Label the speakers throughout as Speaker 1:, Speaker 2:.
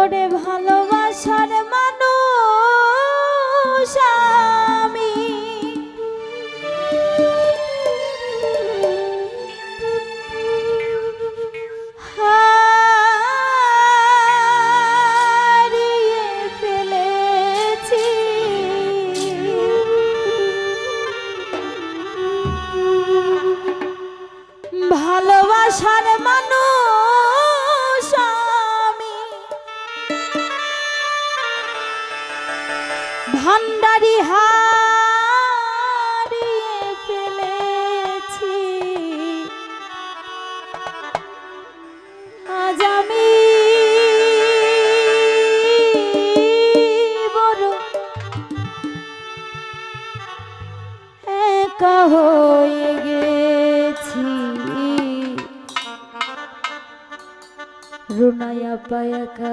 Speaker 1: ওরে ভালোবাসার মানুষ রুনায়া পায়াকা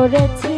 Speaker 1: করেছি।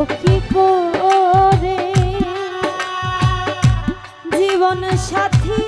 Speaker 1: সখী করে। জীবন সাথী